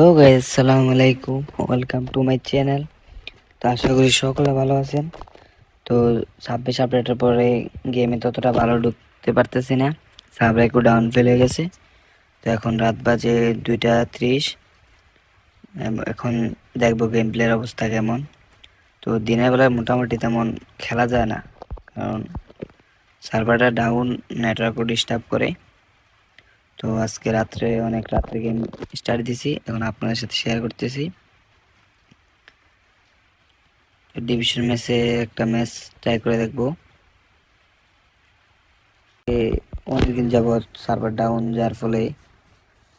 Hello guys আসসালামু আলাইকুম welcome to my channel তো আশা করি সকলে ভালো আছেন। তো ছাব্বিশ আপডেটের পরে গেমে ততটা ভালো ঢুকতে পারতেছি না। সাবরা একটু ডাউন ফেলে গেছে। তো এখন রাত বাজে দুইটা ত্রিশ। এখন দেখব গেম প্লের অবস্থা কেমন। তো দিনের বেলায় মোটামুটি তেমন খেলা যায় না। কারণ সার্ভারটা ডাউন নেটওয়ার্কও ডিস্টার্ব করে। তো আজকে রাত্রে, অনেক রাত্রে গেম স্টার্ট দিছি। এখন আপনাদের সাথে শেয়ার করতেছি। ডিভিশন ম্যাচে একটা ম্যাচ ট্রাই করে দেখব। অনেকদিন যাবৎ সার্ভার ডাউন যার ফলে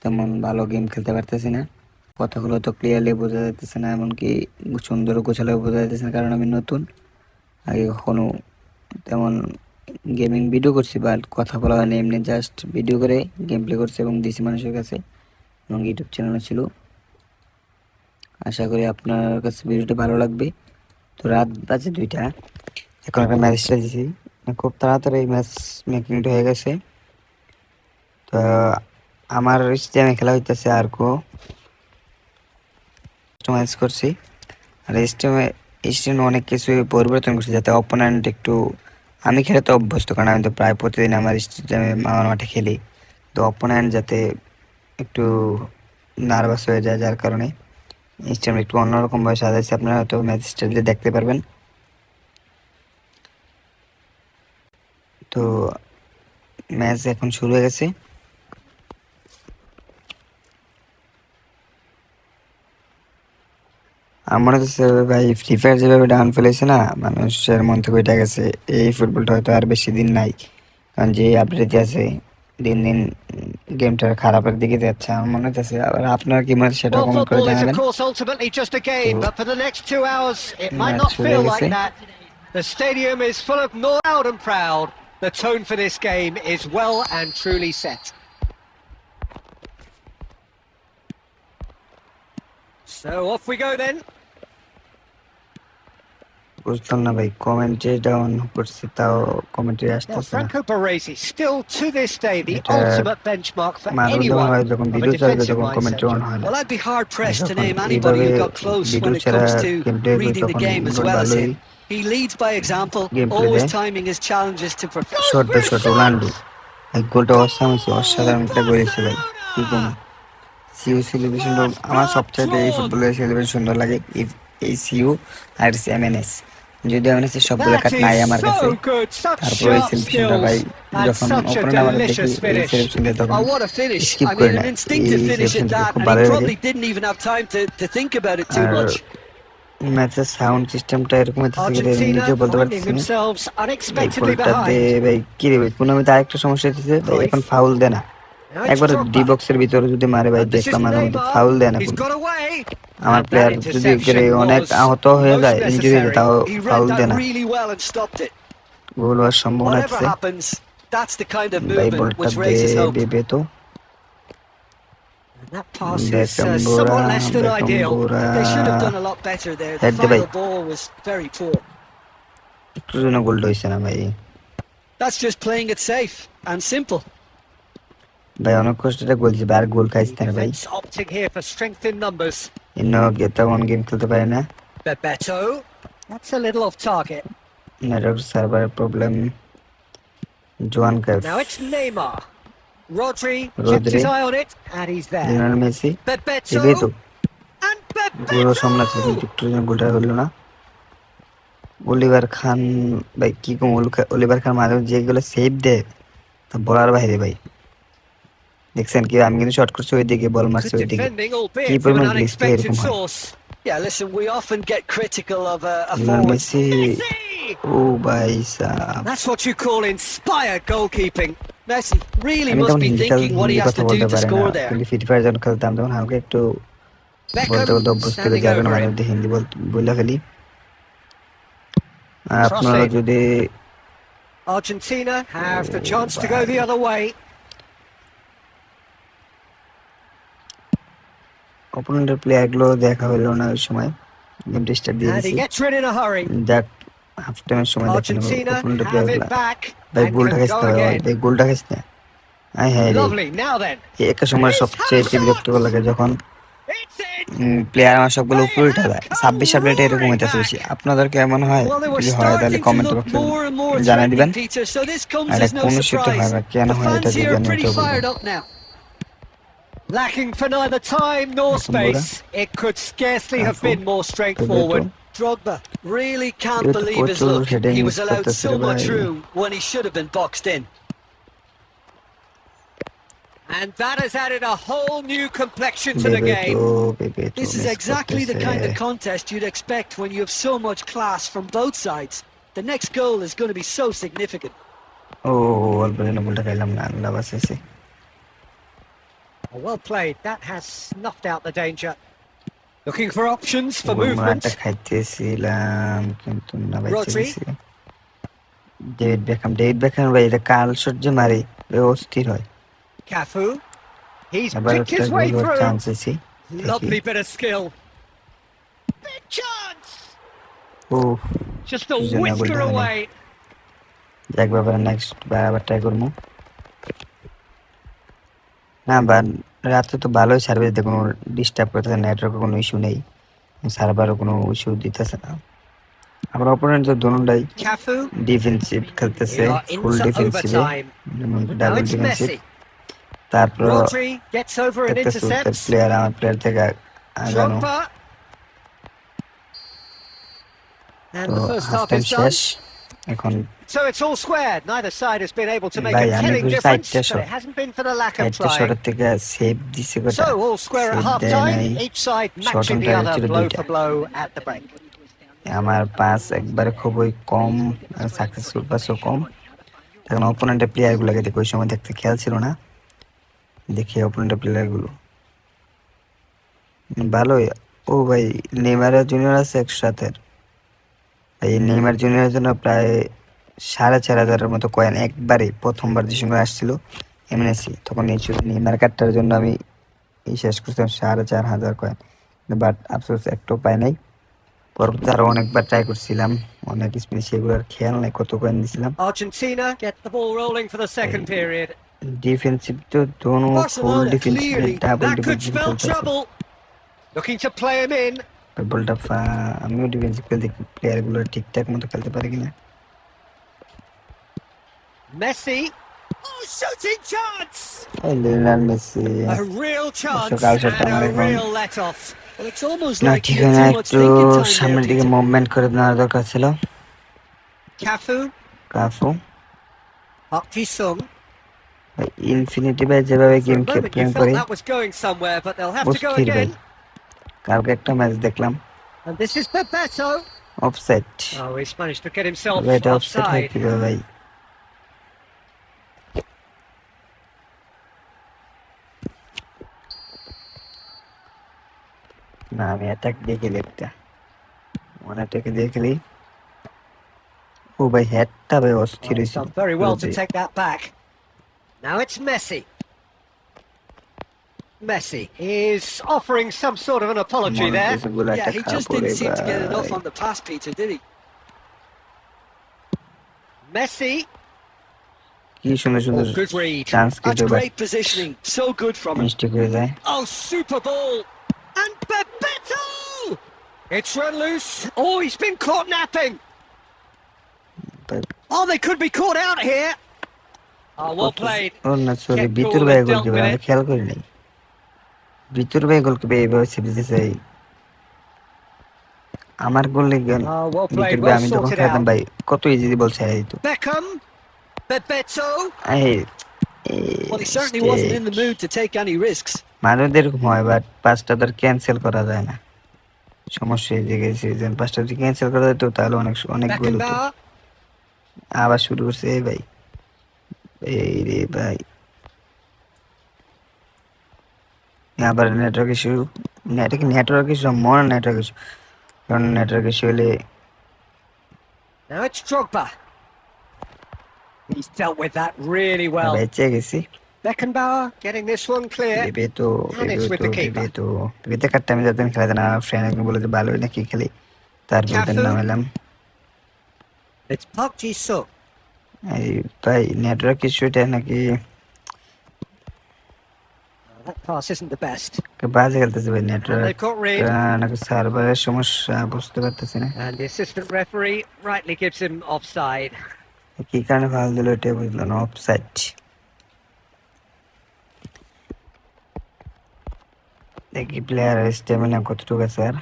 তেমন ভালো গেম খেলতে পারতেছি না। কথাগুলো তো ক্লিয়ারলি বোঝা যাইতেছে না, এমনকি সুন্দর গোছালেও বোঝা যাইতেছে না, কারণ আমি নতুন। আগে কখনো তেমন গেমিং ভিডিও করছি বাট কথা বলা হয়নি এমনি জাস্ট ভিডিও করে গেম প্লে করছি এবং দিছি মানুষের কাছে এবং ইউটিউব চ্যানেলও ছিল। আশা করি আপনার কাছে ভিডিওটা ভালো লাগবে। তো রাত বাজে দুইটা। এখন একটা ম্যাচটা দিছি খুব তাড়াতাড়ি ম্যাচ মেকিংটা হয়ে গেছে। তো আমার স্টেমে খেলা হইতেছে আর কো। কাস্টমাইজ করছি। আর স্টেমে স্টেমে অনেক কিছু পরিবর্তন করছি যাতে অপোনেন্ট একটু আমি খেলে তো অভ্যস্ত, কারণ আমি তো প্রায় প্রতিদিন আমার মামার মাঠে খেলি। তো অপোনেন্ট যাতে একটু নার্ভাস হয়ে যায়, যার কারণে স্টেডিয়াম একটু অন্যরকম অন্যরকমভাবে সাজাইছে। আপনারা হয়তো ম্যাচ স্টেডিয়ামে দেখতে পারবেন। তো ম্যাচ এখন শুরু হয়ে গেছে। আমরা ভাই ফ্রি ফায়ার যেভাবে ডাউন ফেলেছে না মানুষের মন থেকে উঠে গেছে এই ফুটবলটা হয়তো আর বেশি দিন নাই কারণ যে আপডেট আছে দিন দিন গেমটার খারাপের দিকে যাচ্ছে আমার মনে হচ্ছে আবার আপনারা কি মনে সেটা কমেন্ট করে জানাবেন The stadium is full of loud and proud. The tone for this game is well and truly set. So off we go then. বুঝলাম না ভাই কমেন্টে ডাউন করছে তাও কমেন্টে আসতেছে না Franco Baresi, still to this day, the এটা ultimate benchmark for মানুষ যখন anyone হয় ভিডিও চালাবে defensive তখন কমেন্ট. অন হয় না Well, I'd be hard pressed to যখন name anybody এইভাবে who got close video when it ছাড়া comes to গেম প্লে করি reading the তখন game as মোটামুটি well as ভালোই him. He leads by example, Gameplay always দেয়। timing his challenges to perfection. Short by short Ronaldo এই গোলটা awesome হয়েছে অসাধারণ একটা গোল হয়েছে ভাই কি কোনো সিউ সেলিব্রেশন আমার সবচেয়ে এই ফুটবলের সেলিব্রেশন সুন্দর লাগে এসিউ আর এমএনএস যদি এমএনএস এর সবগুলো কাট নাই আমার কাছে। তারপরে সেলফি সুন্দর ভাই যখন অপরণ আমার দেখি এই সেলফি সুন্দর তখন স্কিপ করে না ম্যাচের সাউন্ড সিস্টেমটা এরকম হতে গেলে নিজেও বলতে পারছি এই ভাই কি রে ভাই পুনামিত আরেকটা সমস্যা হচ্ছে তো এখন ফাউল দে না। একবার ডি বক্সের ভিতরে যদি মারে ভাই দেখলাম আর ফাউল দেয় না He's কোনো got away. আমার And that প্লেয়ার যদি করে interception অনেক was আহত হয়ে most যায় ইনজুরি necessary. তাও He ফাউল read দেয় that না really well and stopped it. Goal হওয়ার সম্ভাবনা Whatever আছে happens, that's the kind of ভাই movement বলটা which raises hope. দেবে তো And that pass is uh, Beckenbauer, somewhat less than ideal. Beckenbauer, They should have done a lot better there. The Head the final ball. ball was very poor. একটু জন্য গোলটা হয়েছে না ভাই That's just playing it safe and simple. ভাই অনেক কষ্টটা গোল দিছে আর গোল খাইছে না ভাই ইন্ন তেমন গেম খেলতে পারে না Bebeto. That's a little off target. Network server problem জোয়ান কাইফ Now it's Neymar. Rodri kept Rodri. his eye on it, and he's there. Lionel Messi Bebeto. এটাই তো And পুরো Bebeto. সামলাচ্ছে কিন্তু একটু গোলটা হলো না অলিভার খান ভাই কি কম অলিভার খান মাঝে যেগুলো সেভ দেয় তা বলার বাইরে ভাই দেখছেন কি আমি কিন্তু শর্ট করছি ওইদিকে বল মারছি Good ওইদিকে defending, কি albeit from an পরিমাণ গ্লিচ প্লে unexpected এরকম হয় source. Yeah, listen, we often get critical of a, a Lionel forward. Messi Messi! ও ভাই সাহ That's what you call inspired goalkeeping. Messi really আমি must তখন be Hindi খেল thinking what he Hindi has কথা to do বলতে to পারি না score there. কিন্তু free fire যখন খেলতাম তখন হালকা একটু বলতে বলতে অভ্যস্ত হয়ে standing যাবে না over মাঝে it. মধ্যে হিন্দি বলতে বলে ফেলি আর Cross আপনারা it. যদি Argentina have the chance to go the other way. অপোনেন্টের প্লেয়ারগুলো দেখা হলো না ওই সময়। গেমটা স্টার্ট দিয়ে দিয়েছি. যাক হাফ টাইমের সময় দেখে অপোনেন্টের প্লেয়ারগুলো ভাই গোলটা খেসতে হবে. ভাই গোলটা খেসতে আয় হ্যাঁ রে। একটা সময় সবচেয়ে বেশি বিরক্ত লাগে যখন প্লেয়ার আমার সবগুলো উপরে উঠে যায়। ছাব্বিশ আপডেটে এরকম হইতেছে বেশি। আপনাদের কেমন হয়? যদি হয় তাহলে কমেন্ট বক্সে জানাই দিবেন। আর কোন শুটে হয়. বা কেন হয় এটা যদি আমি Lacking for neither time nor space, it could scarcely have been more straightforward. Drogba really can't believe his luck. He was allowed so much room when he should have been boxed in. And that has added a whole new complexion to the game. This is exactly the kind of contest you'd expect when you have so much class from both sides. The next goal is going to be so significant. Oh, I'm going to Well played. That has snuffed out the danger. Looking for options for or movement. মারটা খাইতেছিলাম কিন্তু না বাইচে Rodri. গেছি David Beckham David Beckham ভাই এটা কাল সহ্য মারে ও অস্থির হয় Cafu. He's এবার picked একটা his way গোল through. চান্স আছে Lovely bit of skill. Big chance. O Just a Susan whisker Abdul away. যাক ব্যাপারে নেক্সট বার আবার ট্রাই করবো না বা রাতে তো ভালোই সার্ভিস কোনো ডিস্টার্ব করতেছে নেটওয়ার্কে কোনো ইস্যু নেই সার্ভারও কোনো ইস্যু দিতেছে না। আমার অপোনেন্ট তো দোনোটাই ডিফেন্সিভ খেলতেছে ফুল ডিফেন্সিভে ডাবল ডিফেন্সিভ. তারপর প্লেয়ার আমার প্লেয়ার থেকে আগানো। তো হাফ টাইম শেষ। এখন So it's all squared. Neither side has been able to make a amigo, telling difference, but it hasn't been for the lack of trying. So all square at half time, each side matching the other blow for blow at the break. আমার pass একবারে খুবই কম successful পাসও কম তখন অপোনেন্টের প্লেয়ারগুলোকে দেখে ওই সময় দেখতে খেয়াল ছিল না দেখি অপোনেন্টের প্লেয়ারগুলো ভালোই ও ভাই নেইমার জুনিয়র আছে একসাথের এই নেইমার জুনিয়রের জন্য প্রায় সাড়ে চার হাজারের মতো কয়েন একবারে প্রথমবার যে সময় আসছিল এমএনএসি তখন এই শুধু নেইমার কার্ডটার জন্য আমি এই শেষ করছিলাম সাড়ে চার হাজার কয়েন বাট আফসোস একটু পাই নাই পরবর্তী আরও অনেকবার ট্রাই করছিলাম অনেক স্পিন সেগুলোর খেয়াল নাই কত কয়েন দিছিলাম. ডিফেন্সিভ তো দোনো full defensive double defensive. Looking to play him in. বলটা আমিও ডিফেন্সিভ খেলতে প্লেয়ারগুলো ঠিকঠাক মতো খেলতে পারি কিনা Messi. Oh, shooting chance! এই Lionel Messi A real chance and a real let off. Well, it's almost like you হয় একটু সামনের দিকে. মুভমেন্ট করে দেওয়ার দরকার ছিল Cafu. Cafu Park Ji-sung. Infinity ভাই যেভাবে গেম প্লেন করে that was going somewhere, but they'll have to go অস্থির ভাই কালকে একটা ম্যাচ দেখলাম And this is Bebeto. Offside Oh, he's managed to get himself এটা অফসাইড হয়. কীভাবে ভাই না আমি অ্যাটাক দিয়ে খেলি একটা মনে অ্যাটাকে দিয়ে খেলি ও ভাই হেডটা ভাই অস্থির Oh, he's হয়েছিল done very well to যে- take that back. Now it's Messi. Messi is offering some sort of an apology মনে there. হচ্ছে গোল Yeah, একটা he খাওয়া just পড়ে didn't seem to get enough ভাই। on the pass, Peter, did he? Messi. কি সুন্দর সুন্দর Oh, good read. Chance That's কিন্তু great positioning. So good from him. Mistake হয়ে যায় Oh, super ball. And Bebeto! It's run loose. Oh, he's been caught napping. ভাই, Oh, they could be caught out here. Oh, well কত- played. ও না sorry Kept ভিতর cool ভাই and goal dealt কিভাবে with আমি it. খেয়াল করি নাই ভিতর ভাই গোল কিভাবে এইভাবে সেভ দিতেছে এই আমার গোল গেল Oh, well ভিতর played. ভাই Well আমি যখন sorted খেলতাম out. ভাই কত ইজি বলছে এই তো Beckham. Bebeto. এই Well, he certainly wasn't in the mood to take any risks. মানুষদের এরকম হয় বাট পাঁচটা তার ক্যান্সেল করা যায় না। সমস্যা এই জায়গায় সিজন পাঁচটা যদি ক্যান্সেল করা যেত তাহলে অনেক অনেক গোল আবার শুরু করছে এই ভাই এই রে ভাই। আবার নেটওয়ার্ক ইস্যু এটা কি নেটওয়ার্ক ইস্যু মনে নেটওয়ার্ক ইস্যু কারণ নেটওয়ার্ক ইস্যু হলে Now it's Drogba. He's dealt with that really well. বেঁচে গেছি Beckenbauer getting this one clear. ভেবে তো And it's ভেবে with তো the keeper. ভেবে তো ভেবে কাটতে আমি যাতে খেলাতে না ফ্রেন্ড একজন বলে যে ভালোই নাকি খেলি তার বলতে Cafu. নামাইলাম It's Park Ji-sung. এই ভাই নেটওয়ার্ক ইস্যুটা নাকি That pass isn't the best. বাজে খেলতেছে ভাই And network they've got rid. নাকি সার্ভারের সমস্যা বুঝতে পারতেছি না And the assistant referee rightly gives him offside. কি কারণে ফাল দিল এটা বুঝলো না অফসাইড দেখি প্লেয়ার স্টেমিনা কতটুকু আছে আর।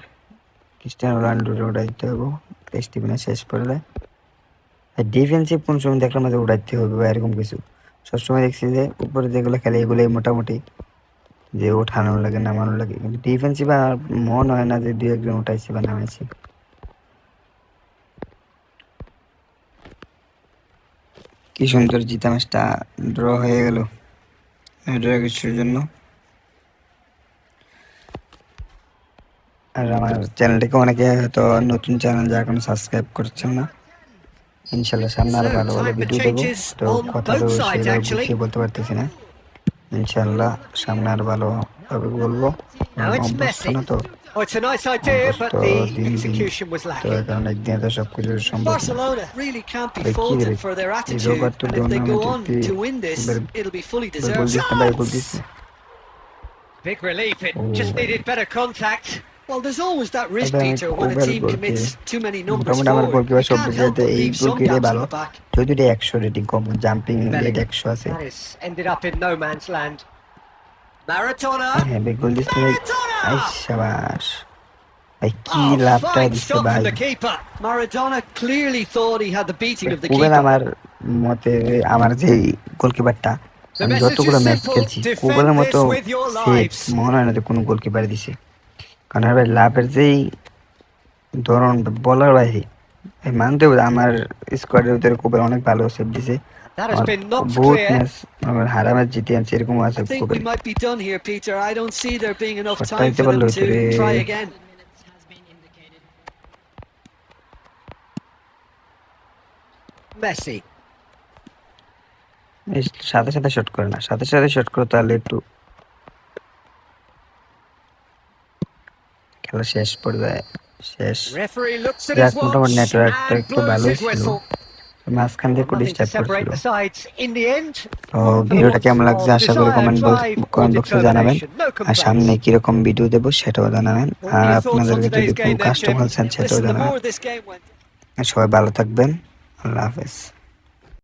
ক্রিস্টিয়ানো রোনাল্ডো উড়াইতে হবে স্টেমিনা শেষ করলে। আর ডিফেন্সিভ কোন সময় দেখলাম যে উড়াইতে হবে বা এরকম কিছু। সবসময় দেখছি যে উপরে যেগুলো খেলে এগুলোই মোটামুটি যে ওঠানো লাগে নামানো লাগে। কিন্তু ডিফেন্সিভ আর মন হয় না যে দু একজন উঠাইছি বা নামাইছি। কি সুন্দর জিতা ম্যাচটা ড্র হয়ে গেল। ড্র কিছুর জন্য। আর আমার চ্যানেলটিকে অনেকে হয়তো নতুন চ্যানেল যা এখন সাবস্ক্রাইব করছেন না ইনশাল্লাহ সামনে আরও ভালো ভালো ভিডিও দেবো। তো কথা তো সেই বলতে পারতেছি না। ইনশাল্লাহ সামনে আরও ভালো ভাবে বলব। না তো? Big Well, there's always that risk, Peter, when a team commits too many numbers মোটামুটি আমার forward. Goalkeeper You can't help but এই leave some গোলকিপারে ভালো the back. যদি এটা একশো রেটিং কম জাম্পিং রেট Bellingham. একশো আছে ended up in no man's land. Maradona. হ্যাঁ বেগ গোল দিচ্ছে আই সাবাস ভাই কি Oh, লাভটা দিচ্ছে ভাই. Maradona clearly thought he had the beating of the keeper. আমার মতে আমার যে গোলকিপারটা আমি যতগুলো ম্যাচ খেলছি কুবেলের মতো. মনে হয় না যে কোনো গোলকিপার দিছে কারণ ভাই লাভের যেই ধরন বলার বাইরে এই মানতে আমার স্কোয়াডের ভিতরে অনেক ভালো সেভ দিছে। বহুত ম্যাচ আমার হারা ম্যাচ জিতে আনছে এরকম আছে পাইতে পারল সাথে সাথে শট করে না সাথে সাথে শট করে তাহলে একটু খেলা শেষ পর্যায়ে শেষ যাক মোটামুটি নেটওয়ার্কটা একটু ভালোই ছিল। মাঝখান দিয়ে একটু ডিস্টার্ব করছিল. তো ভিডিওটা কেমন লাগছে আশা করি কমেন্ট কমেন্ট বক্সে জানাবেন। আর সামনে কীরকম ভিডিও দেবো সেটাও জানাবেন। আর আপনাদেরকে যদি কোনো কাস্টমার চান সেটাও জানাবেন। সবাই ভালো থাকবেন। আল্লাহ হাফেজ।